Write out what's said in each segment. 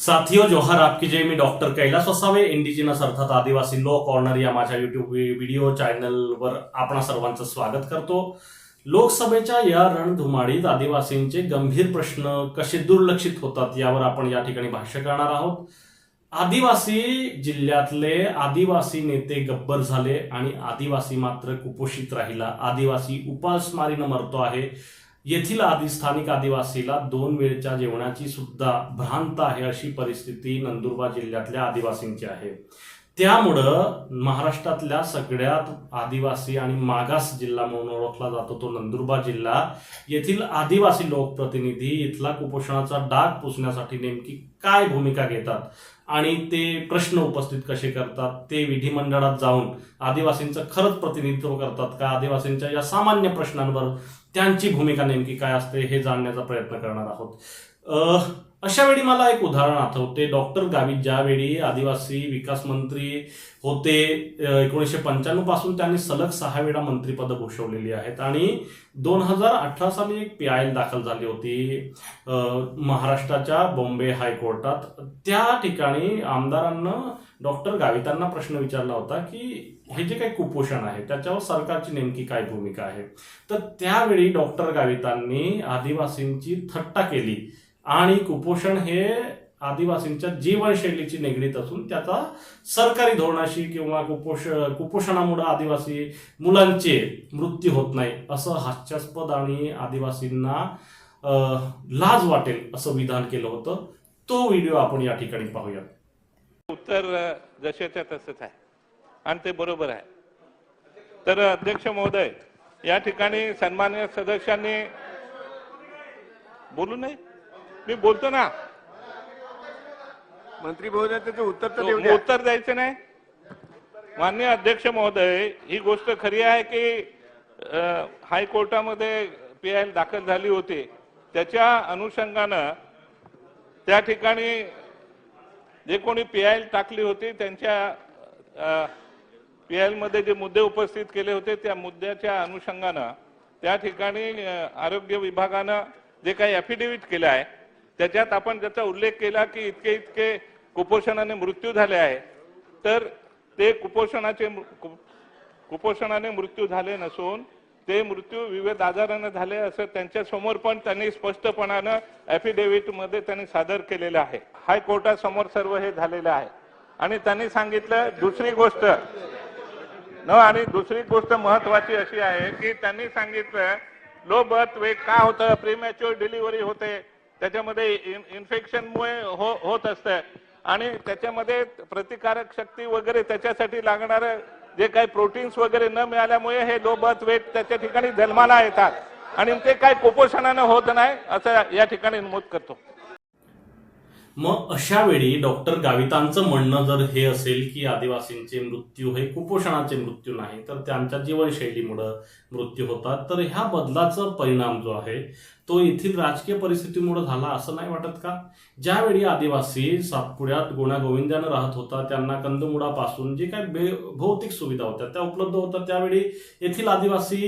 साथियो जोहर आपकी जय। मी डॉक्टर कैलास वसावे इंडिजिनस अर्थात आदिवासी लॉ कॉर्नर या माझ्या युट्यूब व्हिडिओ चॅनलवर आपणा सर्वांचं स्वागत करतो। लोकसभेच्या या रणधुमाळीत आदिवासींचे गंभीर प्रश्न कसे दुर्लक्षित होतात यावर आपण या ठिकाणी भाष्य करणार आहोत। आदिवासी जिल्ह्यातले आदिवासी नेते गब्बर झाले आणि आदिवासी मात्र कुपोषित राहिला। आदिवासी उपासमारीनं मरतो आहे। येथील आधी स्थानिक आदिवासीला दोन वेळच्या जेवणाची सुद्धा भ्रांत आहे अशी परिस्थिती नंदुरबार जिल्ह्यातल्या आदिवासींची आहे. त्यामुळं महाराष्ट्रातल्या सगळ्यात आदिवासी आणि मागास जिल्हा म्हणून ओळखला जातो तो नंदुरबार जिल्हा. येथील आदिवासी लोकप्रतिनिधी इथला कुपोषणाचा डाग पुसण्यासाठी नेमकी काय भूमिका घेतात आणि ते प्रश्न उपस्थित कसे करतात ते विधिमंडळात जाऊन आदिवासींचं खरंच प्रतिनिधित्व करतात का? आदिवासींच्या या सामान्य प्रश्नांवर त्यांची भूमिका नेमकी काय असते हे जाणण्याचा प्रयत्न करणार आहोत. अशा वेळी मला एक उदाहरण आठवते. डॉक्टर गावित ज्यावेळी आदिवासी विकास मंत्री होते एकोणीसशे पंच्याण्णवपासून त्यांनी सलग सहा वेळा मंत्रीपद भूषवलेली आहेत आणि दोन हजार अठरा साली एक पी आय एल दाखल झाली होती महाराष्ट्राच्या बॉम्बे हायकोर्टात. त्या ठिकाणी आमदारांना डॉक्टर गावितांना प्रश्न विचारला होता की हे जे काही कुपोषण आहे त्याच्यावर सरकारची नेमकी काय भूमिका आहे? तर त्यावेळी डॉक्टर गावितांनी आदिवासींची थट्टा केली. आणि कुपोषण हे आदिवासींच्या जीवनशैलीची निगडीत असून त्याचा सरकारी धोरणाशी किंवा कुपोष कुपोषणामुळे आदिवासी मुलांचे मृत्यू होत नाही असं हास्यास्पद आणि आदिवासींना लाज वाटेल असं विधान केलं होतं. तो व्हिडिओ आपण या ठिकाणी पाहूया उत्तर जशाच्या तसंच आहे. आणि ते बरोबर आहे. तर अध्यक्ष महोदय या ठिकाणी सन्मान्य सदस्यांनी बोलू नये? मी बोलतो ना. मंत्री महोदय त्याचं उत्तर तर उत्तर द्यायचं नाही. मान्य अध्यक्ष महोदय ही गोष्ट खरी आहे की हायकोर्टामध्ये पी आय एल दाखल झाली होती. त्याच्या अनुषंगानं त्या ठिकाणी जे कोणी पी आय एल टाकली होती त्यांच्या पी आयमध्ये जे मुद्दे उपस्थित केले होते त्या मुद्द्याच्या अनुषंगानं त्या ठिकाणी आरोग्य विभागानं जे काही ॲफिडेव्हिट केलं आहे त्याच्यात आपण ज्याचा उल्लेख केला की इतके इतके कुपोषणाने मृत्यू झाले आहे तर ते कुपोषणाचे मृ- कु- कुपोषणाने मृत्यू झाले नसून ते मृत्यू विविध आजारानं झाले असं त्यांच्यासमोर पण त्यांनी स्पष्टपणानं ॲफिडेव्हिटमध्ये त्यांनी सादर केलेलं आहे. हायकोर्टासमोर सर्व हे झालेलं आहे. आणि त्यांनी सांगितलं दुसरी गोष्ट न आणि दुसरी गोष्ट महत्वाची अशी आहे की त्यांनी सांगितलं लो बर्थ वेट का होतं? प्रीमॅच्युअर डिलिव्हरी होते. त्याच्यामध्ये इन्फेक्शनमुळे हो होत असतं. आणि त्याच्यामध्ये प्रतिकारक शक्ती वगैरे त्याच्यासाठी लागणारं जे काही प्रोटीन्स वगैरे न मिळाल्यामुळे हे लो बर्थ वेट त्याच्या ठिकाणी जन्माला येतात. आणि ते काय कुपोषणानं होत नाही असं या ठिकाणी नमूद करतो. मग अशा वेळी डॉक्टर गावितांचं म्हणणं जर हे असेल की आदिवासींचे मृत्यू हे कुपोषणाचे मृत्यू नाही तर त्यांच्या जीवनशैलीमुळं मृत्यू होतात. तर ह्या बदलाचा परिणाम जो आहे तो येथील राजकीय परिस्थितीमुळे झाला असं नाही वाटत का? ज्यावेळी आदिवासी सातपुड्यात गोविंद्यानं राहत होता त्यांना कंदमुळापासून जे काही बे भौतिक सुविधा होत्या त्या उपलब्ध होत्या त्यावेळी येथील आदिवासी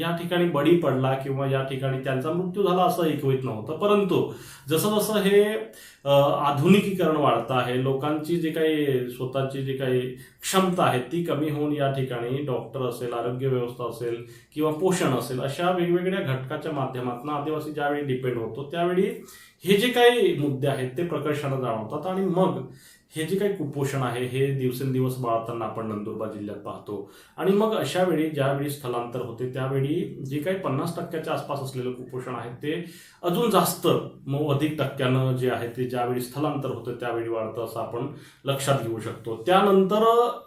या ठिकाणी बळी पडला किंवा या ठिकाणी त्यांचा मृत्यू झाला असं ऐकवित नव्हतं. परंतु जसं जसं हे आधुनिकीकरण वाढतं आहे लोकांची जी काही स्वतःची जी काही क्षमता आहे ती कमी होऊन या ठिकाणी डॉक्टर असेल आरोग्य व्यवस्था असेल किंवा पोषण असेल अशा वेगवेगळ्या घटकाच्या माध्यमातून आदिवासी ज्यावेळी डिपेंड होतो त्यावेळी हे जे काही मुद्दे आहेत ते प्रकर्षानं जाणवतात. आणि मग हे जे काही कुपोषण आहे हे दिवसेंदिवस बाळताना आपण नंदुरबार जिल्ह्यात पाहतो. आणि मग अशा वेळी ज्यावेळी स्थलांतर होते त्यावेळी जे काही पन्नास टक्क्याच्या आसपास असलेलं कुपोषण आहे ते अजून जास्त मग अधिक टक्क्यानं जे आहे ते ज्यावेळी स्थलांतर होतं त्यावेळी वाढतं असं आपण लक्षात घेऊ शकतो. त्यानंतर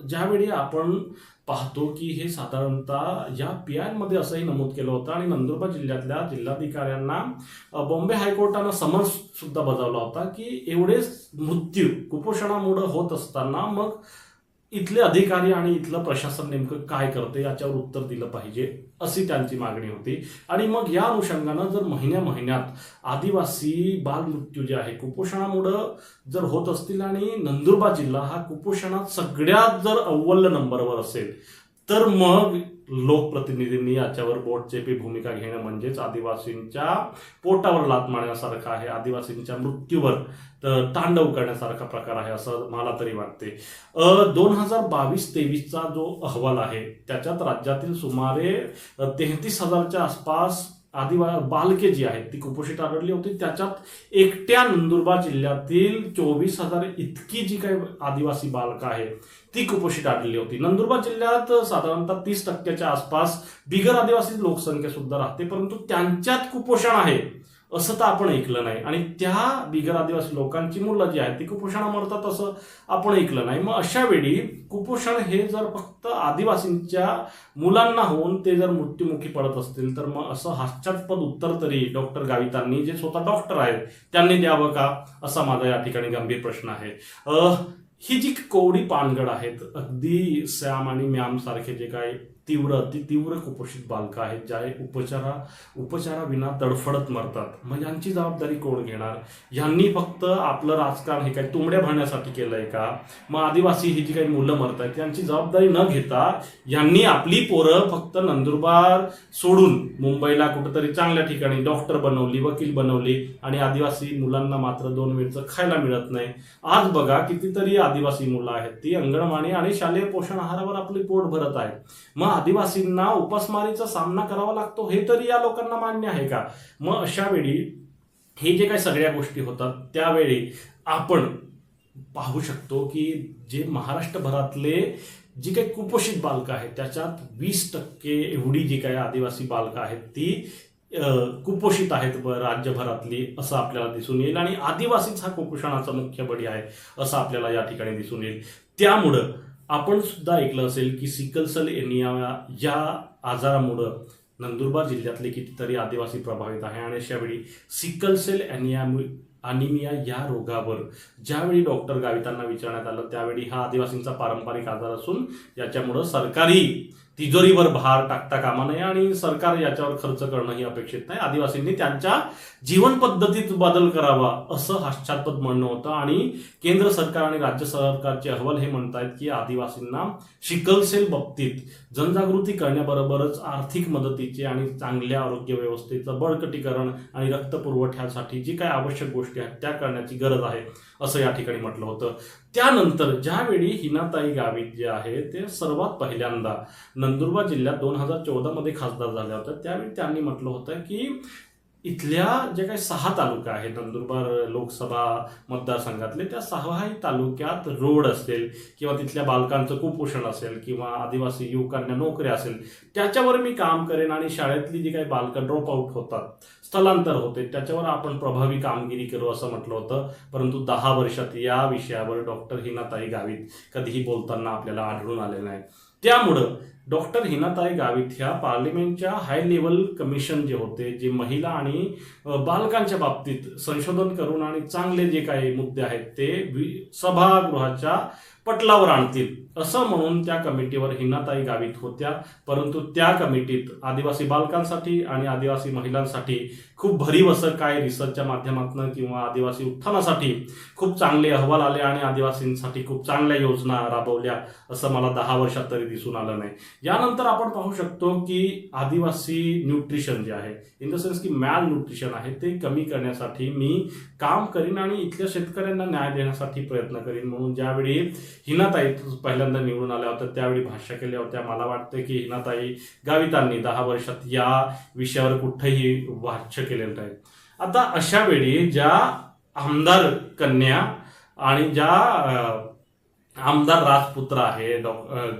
ज्यावेळी आपण पाहतो की हे साधारणतः या पी आयमध्ये असंही नमूद केलं होतं आणि नंदुरबार जिल्ह्यातल्या जिल्हाधिकाऱ्यांना बॉम्बे हायकोर्टानं समन्स सुद्धा बजावला होता की एवढेच मृत्यू कुपोषणामुळे होत असताना मग इथले अधिकारी आणि इथलं प्रशासन नेमकं काय करते याच्यावर उत्तर दिलं पाहिजे अशी त्यांची मागणी होती. आणि मग या अनुषंगानं जर महिन्या महिन्यात आदिवासी बालमृत्यू जे आहे कुपोषणामुळं जर होत असतील आणि नंदुरबार जिल्हा हा कुपोषणात सगळ्यात जर अव्वल नंबरवर असेल तर मग लोकप्रतिनिधींनी याच्यावर बोटचेपी भूमिका घेणं म्हणजेच आदिवासींच्या पोटावर लात मारण्यासारखं आहे. आदिवासींच्या मृत्यूवर तांडव करण्यासारखा प्रकार आहे असं मला तरी वाटते. दोन हजार बावीस तेवीसचा जो अहवाल आहे त्याच्यात राज्यातील सुमारे तेहतीस हजारच्या आसपास आदिवा बालके जी आहेत ती कुपोषित आढळली होती. त्याच्यात एकट्या नंदुरबार जिल्ह्यातील चोवीस हजार इतकी जी काही आदिवासी बालकं आहेत ती कुपोषित आढळली होती. नंदुरबार जिल्ह्यात साधारणतः तीस टक्क्याच्या आसपास बिगर आदिवासी लोकसंख्या सुद्धा राहते परंतु त्यांच्यात कुपोषण आहे. असं तर आपण ऐकलं नाही. आणि त्या बिगर आदिवासी लोकांची मुलं जी आहेत ती कुपोषणा मरतात असं आपण ऐकलं नाही. मग अशा वेळी कुपोषण हे जर फक्त आदिवासींच्या मुलांना होऊन ते जर मृत्युमुखी पडत असतील तर मग असं हास्यास्पद उत्तर तरी डॉक्टर गावितांनी जे स्वतः डॉक्टर आहेत त्यांनी द्यावं का? असा माझा या ठिकाणी गंभीर प्रश्न आहे. ही जी कोवडी पानगड आहेत अगदी सॅम आणि म्याम सारखे जे काय तीव्र अति तीव्र कुपोषित बालकं आहेत ज्या उपचारा उपचाराविना तडफडत मरतात. मग यांची जबाबदारी कोण घेणार? यांनी फक्त आपलं राजकारण हे काय तुंबड्या भरण्यासाठी केलंय का? मग आदिवासी ही जी काही मुलं मरत आहेत त्यांची जबाबदारी न घेता यांनी आपली पोरं फक्त नंदुरबार सोडून मुंबईला कुठंतरी चांगल्या ठिकाणी डॉक्टर बनवली वकील बनवली आणि आदिवासी मुलांना मात्र दोन वेळचं खायला मिळत नाही. आज बघा कितीतरी आदिवासी मुलं आहेत ती अंगणवाडी आणि शालेय पोषण आहारावर आपली पोट भरत आहेत. मग आदिवासींना उपासमारीचा सामना करावा लागतो हे तरी या लोकांना मान्य आहे का? मग अशा वेळी हे जे काही सगळ्या गोष्टी होतात त्यावेळी आपण पाहू शकतो की जे महाराष्ट्रभरातले जी काही कुपोषित बालकं आहेत त्याच्यात वीस टक्के एवढी जी काही आदिवासी बालकं आहेत ती कुपोषित आहेत राज्यभरातली असं आपल्याला दिसून येईल. आणि आदिवासीच हा कुपोषणाचा मुख्य बळी आहे असं आपल्याला या ठिकाणी दिसून येईल. त्यामुळं आपण सुद्धा ऐकलं असेल की सिकलसल एनिया या आजारामुळं नंदुरबार जिल्ह्यातले कितीतरी आदिवासी प्रभावित आहे आणि अशा वेळी सिकलसेल एनिया अनिमिया या रोगावर ज्यावेळी डॉक्टर गावितांना विचारण्यात आलं त्यावेळी हा आदिवासींचा पारंपरिक आजार असून याच्यामुळं सरकारी तिजोरीवर भार टाकता कामा नये आणि सरकार याच्यावर खर्च करणं ही अपेक्षित नाही. आदिवासींनी त्यांच्या जीवन पद्धतीत बदल करावा असं हास्यास्पद म्हणणं होतं. आणि केंद्र सरकार आणि राज्य सरकारचे अहवाल हे म्हणतायत की आदिवासींना शिकलसेल बाबतीत जनजागृती करण्याबरोबरच आर्थिक मदतीचे आणि चांगल्या आरोग्य व्यवस्थेचं बळकटीकरण आणि रक्त पुरवठ्यासाठी जी काय आवश्यक गोष्टी आहेत त्या करण्याची गरज आहे. असं या ठिकाणी म्हटलं होतं. त्यानंतर ज्यावेळी हिनाताई गावित जे आहे ते सर्वात पहिल्यांदा नंदुरबार जिल्ह्यात दोन हजार चौदा मध्ये खासदार झाल्या होत्या त्यावेळी त्यांनी म्हटलं होतं की इथल्या जे काही सहा तालुका आहेत नंदुरबार लोकसभा मतदारसंघातले त्या सहाही तालुक्यात रोड असेल किंवा तिथल्या बालकांचं कुपोषण असेल किंवा आदिवासी युवकांना नोकऱ्या असेल त्याच्यावर मी काम करेन आणि शाळेतली जी काही बालकं ड्रॉप आऊट होतात स्थलांतर होते त्याच्यावर आपण प्रभावी कामगिरी करू असं म्हटलं होतं. परंतु दहा वर्षात या विषयावर डॉक्टर हिनाताई गावित कधीही बोलताना आपल्याला आढळून आले नाही. त्यामुळं डॉक्टर हिनाताई गावित ह्या पार्लिमेंटच्या हाय लेवल कमिशन जे होते जे महिला आणि बालकांच्या बाबतीत संशोधन करून आणि चांगले जे काही मुद्दे आहेत ते सभागृहाच्या पटलावर आणतील. असं म्हणून त्या कमिटीवर हिनाताई गावित होत्या. परंतु त्या कमिटीत आदिवासी बालकांसाठी आणि आदिवासी महिलांसाठी खूप भरीव असं काय रिसर्चच्या माध्यमातून किंवा आदिवासी उत्थानासाठी खूप चांगले अहवाल आले आणि आदिवासींसाठी खूप चांगल्या योजना राबवल्या असं मला दहा वर्षात तरी दिसून आलं नाही. यानंतर आपण पाहू शकतो की आदिवासी न्यूट्रिशन जे आहे इन द सेन्स की मॅल न्यूट्रिशन आहे ते कमी करण्यासाठी मी काम करीन आणि इथल्या शेतकऱ्यांना न्याय देण्यासाठी प्रयत्न करीन. म्हणून ज्यावेळी हिनाताई पहिल्यांदा निवडून आल्या होत्या त्यावेळी भाष्य केल्या होत्या. मला वाटतं की हिनाताई गावितांनी दहा वर्षात या विषयावर कुठंही भाष्य केलेलं नाही. आता अशा वेळी ज्या आमदार कन्या आणि ज्या आमदार राजपुत्र आहे डॉ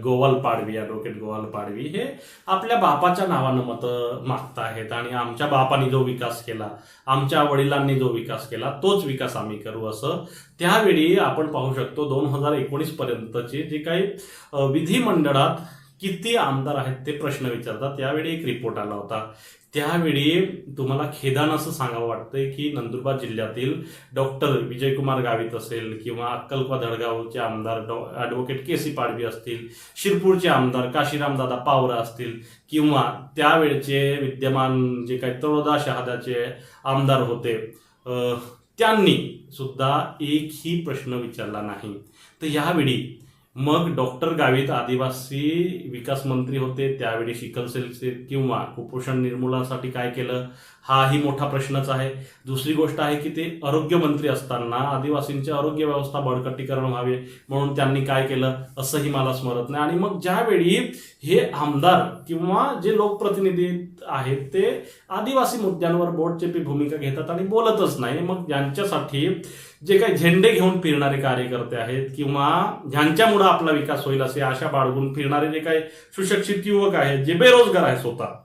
गोवाल पाडवी ॲडव्होकेट गोवाल पाडवी हे आपल्या बापाच्या नावानं मतं मागताहेत आणि आमच्या बापाने जो विकास केला आमच्या वडिलांनी जो विकास केला तोच विकास आम्ही करू असं त्यावेळी आपण पाहू शकतो दोन हजार एकोणीस पर्यंतची जे काही विधिमंडळात किती आमदार आहेत ते प्रश्न विचारतात. त्यावेळी एक रिपोर्ट आला होता. त्यावेळी तुम्हाला खेदान असं सांगावं वाटतंय की नंदुरबार जिल्ह्यातील डॉक्टर विजयकुमार गावित असेल किंवा अक्कलपा धडगावचे आमदार डॉ ॲडव्होकेट के सी पाडवी असतील शिरपूरचे आमदार काशीरामदादा पावरा असतील किंवा त्यावेळचे विद्यमान जे काही तळोदा शहादाचे आमदार होते त्यांनी सुद्धा एकही प्रश्न विचारला नाही. तर यावेळी मग डॉक्टर गावित आदिवासी विकास मंत्री होते त्यावेळी शिकलसेलचे किंवा कुपोषण निर्मूलनासाठी काय केलं हाही मोठा प्रश्नच आहे. दुसरी गोष्ट आहे की ते आरोग्यमंत्री असताना आदिवासींची आरोग्य व्यवस्था बळकटीकरण व्हावे म्हणून त्यांनी काय केलं असंही मला स्मरत नाही. आणि मग ज्यावेळी हे आमदार किंवा जे लोकप्रतिनिधी आहेत ते. आदिवासी मुद्द्यांवर बोटचेपी भूमिका घेतात आणि बोलतच नाही. मग ज्यांच्यासाठी जे काही झेंडे घेऊन फिरणारे कार्यकर्ते आहेत किंवा ह्यांच्यामुळं आपला विकास होईल असे आशा बाळगून फिरणारे जे काही सुशिक्षित युवक आहेत जे बेरोजगार आहेत स्वतः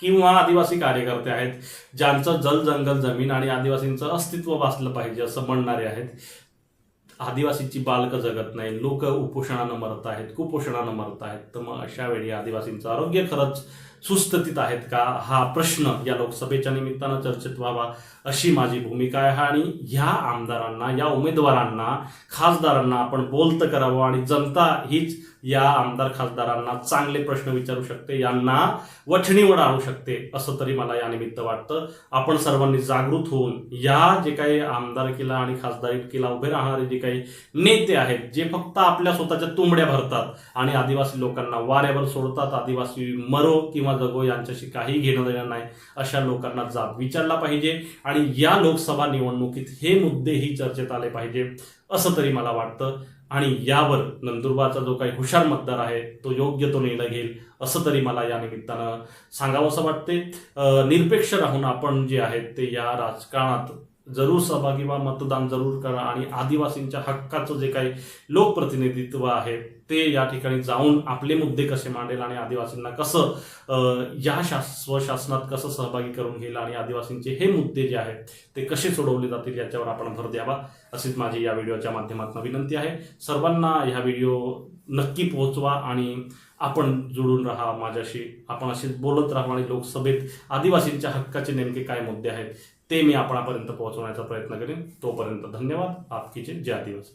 किंवा आदिवासी कार्यकर्ते आहेत ज्यांचं जल जंगल जमीन आणि आदिवासींचं अस्तित्व वाचलं पाहिजे असं म्हणणारे आहेत. आदिवासीची बालकं जगत नाही लोक उपोषणानं मरत आहेत कुपोषणानं मरत आहेत. तर मग अशा वेळी आदिवासींचं आरोग्य खरंच सुस्थितीत आहेत का? हा प्रश्न या लोकसभेच्या निमित्तानं चर्चेत व्हावा अशी माझी भूमिका आहे आणि ह्या आमदारांना या उमेदवारांना खासदारांना आपण बोलतं करावं आणि जनता हीच या आमदार खासदारांना चांगले प्रश्न विचारू शकते यांना वठणीवर आणू शकते असं तरी मला या निमित्त वाटतं. आपण सर्वांनी जागृत होऊन या जे काही आमदारकीला आणि खासदारकीला उभे राहणारे जे काही नेते आहेत जे फक्त आपल्या स्वतःच्या तुंबड्या भरतात आणि आदिवासी लोकांना वाऱ्यावर सोडतात आदिवासी मरो किंवा जगो यांच्याशी काही घेणं देणं नाही अशा लोकांना जाब विचारला पाहिजे आणि या लोकसभा निवडणुकीत हे मुद्देही चर्चेत आले पाहिजे असं तरी मला वाटतं. आणि यावर नंदुरबारचा जो काही हुशार मतदार आहे तो योग्य तो निर्णय घेईल असं तरी मला या निमित्तानं सांगावंसं वाटते निरपेक्ष राहून आपण जे आहेत ते या राजकारणात जरूर सहभागी व्हा मतदान जरूर करा आणि आदिवासींच्या हक्काचं जे काही लोकप्रतिनिधित्व आहे ते या ठिकाणी जाऊन आपले मुद्दे कसे मांडेल आणि आदिवासींना कसं या शास स्वशासनात कसं सहभागी करून घेईल आणि आदिवासींचे हे मुद्दे जे आहेत ते कसे सोडवले जातील याच्यावर आपण भर द्यावा अशीच माझी या व्हिडिओच्या माध्यमातून विनंती आहे. सर्वांना ह्या व्हिडिओ नक्की पोहोचवा आणि आपण जुळून राहा माझ्याशी आपण असेच बोलत राहा आणि लोकसभेत आदिवासींच्या हक्काचे नेमके काय मुद्दे आहेत ते मी आपणापर्यंत पोहोचवण्याचा प्रयत्न करेन. तोपर्यंत धन्यवाद. आपकीचे जय दिवस.